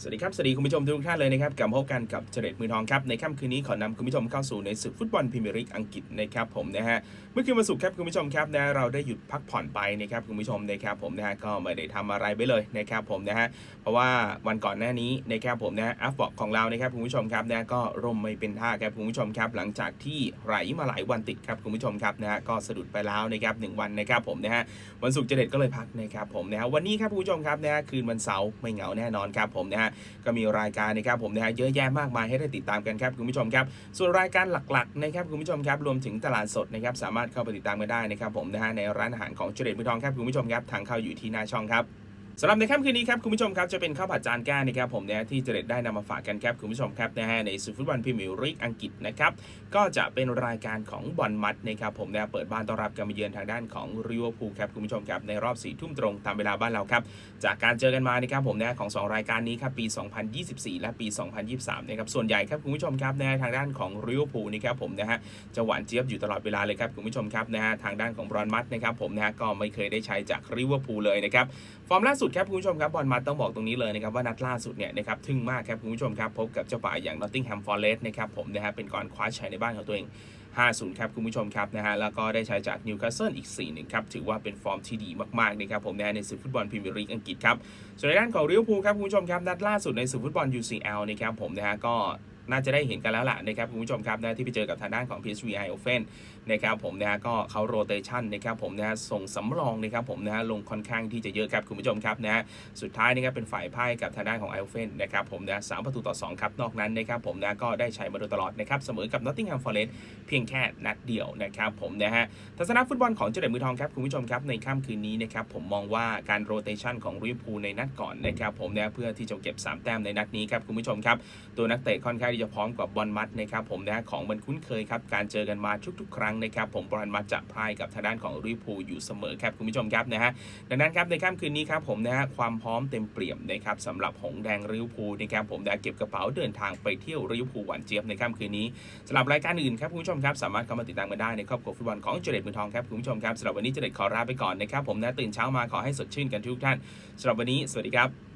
สวัสดีครับ สวัสดีคุณผู้ชมทุกท่านเลยนะครับกลับพบกันกับเจเด็ดมือทองครับ ในค่ำคืนนี้ขอนำคุณผู้ชมเข้าสู่ในศึกฟุตบอลพรีเมียร์ลีกอังกฤษนะครับผมนะฮะเมื่อคืนวันศุกร์ครับคุณผู้ชมครับนะเราได้หยุดพักผ่อนไปนะครับคุณผู้ชมนะครับผมนะฮะก็ไม่ได้ทำอะไรไปเลยนะครับผมนะฮะเพราะว่าวันก่อนหน้านี้นะครับผมนะอัฟบอกของเรานะครับคุณผู้ชมครับนะก็ร่มไม่เป็นท่าครับคุณผู้ชมครับ หลังจากที่ไหลมาหลายวันติดครับคุณผู้ชมครับนะฮะก็สะดุดไปแล้วนะครับหนึ่งวันนะครับผมนะฮะวันศุกร์เจเด็ดก็เลยพักนะครับผมนะฮะวันนี้ครับคุณผู้ชมครับนะฮะคืนวันเสาร์ไม่เหงาแน่นอนครับผมนะฮะก็มีรายการนะครับผมนะฮะเยอะแยะมากมายให้ได้ติดตามกันครับคุณผู้ชมครับส่วนรายการหลักๆนะครับคุณผู้ชมครับรวมถึงตลาดสดนะครับสามารถเข้าไปติดตามกันได้นะครับผมนะฮะในร้านอาหารของเจเดตมือทองครับคุณผู้ชมครับทางเข้าอยู่ที่หน้าช่องครับ สำหรับในค่ำคืนนี้ครับคุณผู้ชมครับจะเป็นข้าวผัดจานแก้นะครับผมเนะฮะที่เจเดตได้นำมาฝากกันครับคุณผู้ชมครับนะฮะในศึกฟุตบอลพรีเมียร์ลีกอังกฤษนะครับก็จะเป็นรายการของบอลมัดนะครับผมเนะฮะเปิดบ้านต้อนรับการมาเยือนทางด้านของริเวอร์พูลครับคุณผู้ชมครับในรอบสี่ทุ่มตรงตามเวลาบ้านเราครับจากการเจอกันมานะครับผมเนะของ 2 รายการนี้ครับปี 2024 และปี 2023นะครับส่วนใหญ่ครับคุณผู้ชมครับนะทางด้านของริเวอร์พูลนะครับผมนะฮะจะหวานเจี๊ยบอยู่ตลอดเวลาเลยครับคุณผู้ชมครับนะฮะทางด้านของบอนมัดนะครับผมนะฮะก็ไม่เคยได้ใช้จากริเวอร์พูลเลยนะครับฟอร์มล่าสุดครับคุณผู้ชมครับบอลมัดต้องบอกตรงนี้เลยนะครับว่านัดล่าสุดเนี่ยนะครับทึ่งมากครับคุณผู้ชมครับพบกับเจ้าป่าอย่าง Nottingham Forest นะครับผมนะฮะเป็นก่อนคว้าชัยในบ้านของตัวเอง 5-0 ครับคุณผู้ชมครับนะฮะแล้วก็ได้ใช้จากนิวคาสเซิลอีก 4-1 ครับถือว่าเป็นฟอร์มที่ดีมากๆนะครับผมนะในศึกฟุตบอลพรีเมียร์ลีกอังกฤษครับส่วนในด้านของลิเวอร์พูลครับคุณผู้ชมครับนัดล่าสุดในศึกฟุตบอล UCL นะครับผมนะฮะก็ น่าจะได้เห็นกันแล้วล่ะนะครับคุณผู้ชมครับนะที่ไปเจอกับทางด้านของ PSV Eindhoven นะครับผมนะฮะก็เขาโรเตชันนะครับผมนะฮะส่งสำรองนะครับผมนะฮะลงค่อนข้างที่จะเยอะครับคุณผู้ชมครับนะฮะสุดท้ายนะครับเป็นฝ่ายพ่ายกับทางด้านของ Eindhoven นะครับผมนะสามประตูต่อ2ครับนอกนั้นนะครับผมนะก็ได้ใช้มาโดยตลอดนะครับเสมอกับ Nottingham Forest เพียงแค่นัดเดียวนะครับผมนะฮะทัศนะฟุตบอลของเจเดตมือทองครับคุณผู้ชมครับในค่ำคืนนี้นะครับผมมองว่าการโรเตชันของลิเวอร์พูลในนัดก่อนนะครับผมนะเพื่อที่จะเก็บ 3 แต้มในนัดนี้ครับคุณผู้ชมครับตัวนักเตะค่อนข้างจะพร้อมกับบอลมัดนะครับผมนะของมันคุ้นเคยครับการเจอกันมาทุกๆ ครั้งนะครับผมบอลมัดจะพ่ายกับทางด้านของลิวพูอยู่เสมอครับคุณผู้ชมครับนะฮะดังนั้นครับในค่ำคืนนี้ครับผมนะฮะความพร้อมเต็มเปี่ยมนะครับสำหรับหงแดงลิวพูนะครับผมนะเก็บกระเป๋าเดินทางไปเที่ยวลิวพูหวานเจี๊ยบในค่ำคืนนี้สำหรับรายการอื่นครับคุณผู้ชมครับสามารถเข้ามาติดตามกันได้ในครอบครัวฟุตบอลของเจเด็ดมือทองครับคุณผู้ชมครับสำหรับวันนี้เจเด็ดขอลาไปก่อนนะครับผมนะตื่นเช้ามาขอให้สดชื่นกันทุกท่านสำหรับวันนี้สวัสดีครับ